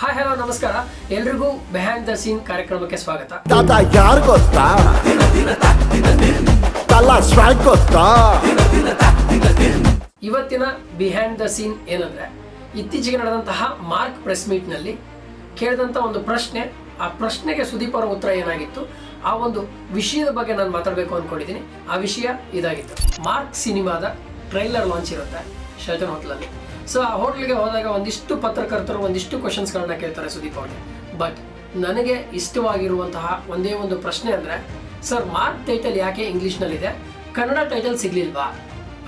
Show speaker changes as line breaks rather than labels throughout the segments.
Hi hello ನಮಸ್ಕಾರ. ಎಲ್ರಿಗೂ behind the scene ಕಾರ್ಯಕ್ರಮಕ್ಕೆ ಸ್ವಾಗತ.
ತಾತ ಯಾರು ಗೊತ್ತಾ?
ಇವತ್ತಿನ ಬಿಹೈಂಡ್ ದ ಸೀನ್ ಏನಂದ್ರೆ ಇತ್ತೀಚೆಗೆ ನಡೆದಂತಹ ಮಾರ್ಕ್ ಪ್ರೆಸ್ ಮೀಟ್ನಲ್ಲಿ ಕೇಳಿದಂತ ಒಂದು ಪ್ರಶ್ನೆ ಆ ಪ್ರಶ್ನೆಗೆ ಸುದೀಪ್ ಅವರ ಉತ್ತರ ಏನಾಗಿತ್ತು? ಆ ಒಂದು ವಿಷಯದ ಬಗ್ಗೆ ನಾನು ಮಾತಾಡಬೇಕು ಅನ್ಕೊಂಡಿದ್ದೀನಿ ಆ ವಿಷಯ ಇದಾಗಿತ್ತು. ಮಾರ್ಕ್ ಸಿನಿಮಾದ ಟ್ರೈಲರ್ ಲಾಂಚ್ ಇರುತ್ತೆ. ಶೇತನ್ ಹೋಟ್ಲಲ್ಲಿ. ಸೊ ಆ ಹೋಟ್ಲಿಗೆ ಹೋದಾಗ ಒಂದಿಷ್ಟು ಪತ್ರಕರ್ತರು, ಒಂದಿಷ್ಟು ಕ್ವಶನ್ಸ್ಗಳನ್ನ ಕೇಳ್ತಾರೆ ಸುದೀಪ್ ಅವ್ರಿಗೆ ಬಟ್ ನನಗೆ ಇಷ್ಟವಾಗಿರುವಂತಹ ಒಂದೇ ಒಂದು ಪ್ರಶ್ನೆ ಅಂದ್ರೆ ಸರ್ ಮಾರ್ಕ್ ಟೈಟಲ್ ಯಾಕೆ ಇಂಗ್ಲೀಷ್ನಲ್ಲಿದೆ? ಕನ್ನಡ ಟೈಟಲ್ ಸಿಗ್ಲಿಲ್ವಾ?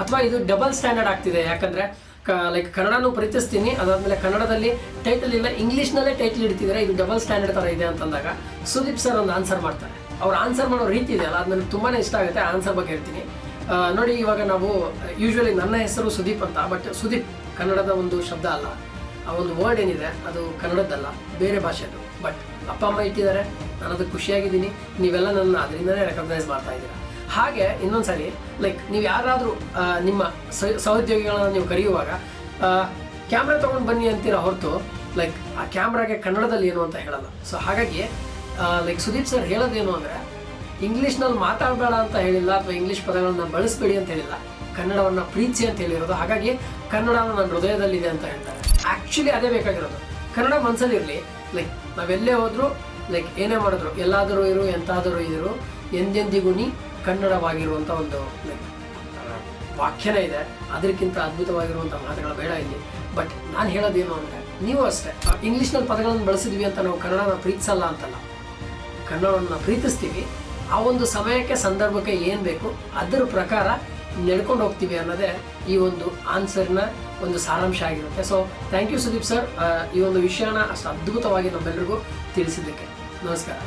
ಅಥವಾ ಇದು ಡಬಲ್ ಸ್ಟ್ಯಾಂಡರ್ಡ್ ಆಗ್ತಿದೆ? ಯಾಕಂದ್ರೆ ಲೈಕ್ ಕನ್ನಡನೂ ಪ್ರೀತಿಸ್ತೀನಿ ಅದಾದಮೇಲೆ ಕನ್ನಡದಲ್ಲಿ ಟೈಟಲ್ ಇಲ್ಲ, ಇಂಗ್ಲೀಷ್ನಲ್ಲೇ ಟೈಟಲ್ ಇಡ್ತಿದ್ದಾರೆ ಇದು ಡಬಲ್ ಸ್ಟ್ಯಾಂಡರ್ಡ್ ತರ ಇದೆ ಅಂತಂದಾಗ ಸುದೀಪ್ ಸರ್ ಒಂದು ಆನ್ಸರ್ ಮಾಡ್ತಾರೆ. ಅವ್ರು ಆನ್ಸರ್ ಮಾಡೋ ರೀತಿ ಇದೆ ಅಲ್ಲ ಅದು ನನಗೆ ತುಂಬಾನೇ ಇಷ್ಟ ಆಗುತ್ತೆ ಆನ್ಸರ್ ಬಗ್ಗೆ ಹೇಳ್ತೀನಿ. ನೋಡಿ, ಇವಾಗ ನಾವು ಯೂಶ್ವಲಿ ನನ್ನ ಹೆಸರು ಸುದೀಪ್ ಅಂತ ಬಟ್ ಸುದೀಪ್ ಕನ್ನಡದ ಒಂದು ಶಬ್ದ ಅಲ್ಲ. ಆ ಒಂದು ವರ್ಡ್ ಏನಿದೆ, ಅದು ಕನ್ನಡದ್ದಲ್ಲ, ಬೇರೆ ಭಾಷೆದು. ಬಟ್ ಅಪ್ಪ, ಅಮ್ಮ ಇಟ್ಟಿದ್ದಾರೆ ನಾನು ಅದಕ್ಕೆ ಖುಷಿಯಾಗಿದ್ದೀನಿ, ನೀವೆಲ್ಲ ನನ್ನ ಅದರಿಂದನೇ ರೆಕಗ್ನೈಸ್ ಮಾಡ್ತಾ ಇದ್ದೀರಾ. ಹಾಗೆ ಇನ್ನೊಂದ್ಸರಿ ಲೈಕ್ ನೀವು ಯಾರಾದರೂ ನಿಮ್ಮ ಸಹ- ಸಹೋದ್ಯೋಗಿಗಳನ್ನ ನೀವು ಕರೆಯುವಾಗ ಕ್ಯಾಮ್ರಾ ತೊಗೊಂಡು ಬನ್ನಿ ಅಂತೀರಾ ಹೊರತು ಲೈಕ್ ಆ ಕ್ಯಾಮ್ರಾಗೆ ಕನ್ನಡದಲ್ಲಿ ಏನು ಅಂತ ಹೇಳಲ್ಲ. ಸೊ ಹಾಗಾಗಿ ಲೈಕ್ ಸುದೀಪ್ ಸರ್ ಹೇಳೋದೇನು ಅಂದರೆ ಇಂಗ್ಲೀಷ್ನಲ್ಲಿ ಮಾತಾಡಬೇಡ ಅಂತ ಹೇಳಿಲ್ಲ ಅಥವಾ ಇಂಗ್ಲೀಷ್ ಪದಗಳನ್ನ ಬಳಸಬೇಡಿ ಅಂತ ಹೇಳಿಲ್ಲ. ಕನ್ನಡವನ್ನು ಪ್ರೀತಿಸಿ ಅಂತ ಹೇಳಿರೋದು. ಹಾಗಾಗಿ ಕನ್ನಡ ನನ್ನ ಹೃದಯದಲ್ಲಿದೆ ಅಂತ ಹೇಳ್ತಾರೆ. ಆ್ಯಕ್ಚುಲಿ ಅದೇ ಬೇಕಾಗಿರೋದು. ಕನ್ನಡ ಮನಸ್ಸಲ್ಲಿ ಇರಲಿ. ಲೈಕ್ ನಾವೆಲ್ಲೇ ಹೋದರೂ ಲೈಕ್ ಏನೇ ಮಾಡಿದ್ರು, ಎಲ್ಲಾದರೂ ಇರು, ಎಂತಾದರೂ ಇದ್ರು ಎಂದೆಂದಿಗೂ ನೀ ಕನ್ನಡವಾಗಿರುವಂಥ ಒಂದು ಲೈಕ್ ವಾಕ್ಯನೇ ಇದೆ. ಅದಕ್ಕಿಂತ ಅದ್ಭುತವಾಗಿರುವಂಥ ಮಾತುಗಳು ಬೇಡ ಇಲ್ಲಿ. ಬಟ್ ನಾನು ಹೇಳೋದೇನು ಅಂದರೆ, ನೀವು ಅಷ್ಟೇ ಇಂಗ್ಲೀಷ್ನಲ್ಲಿ ಪದಗಳನ್ನು ಬಳಸಿದ್ವಿ ಅಂತ ನಾವು ಕನ್ನಡನ ಪ್ರೀತಿಸಲ್ಲ ಅಂತಲ್ಲ. ಕನ್ನಡವನ್ನು ಪ್ರೀತಿಸ್ತೀವಿ. ಆ ಒಂದು ಸಮಯಕ್ಕೆ ಸಂದರ್ಭಕ್ಕೆ ಏನು ಬೇಕು ಅದರ ಪ್ರಕಾರ ನಡ್ಕೊಂಡು ಹೋಗ್ತೀವಿ ಅನ್ನೋದೇ ಈ ಒಂದು ಆನ್ಸರ್ನ ಒಂದು ಸಾರಾಂಶ ಆಗಿರುತ್ತೆ. So thank you Sudeep sir ಈ ಒಂದು ವಿಷಯನ ಅಷ್ಟು ಅದ್ಭುತವಾಗಿ ನಮ್ಮೆಲ್ಲರಿಗೂ ತಿಳಿಸಿದ್ದಕ್ಕೆ. ನಮಸ್ಕಾರ.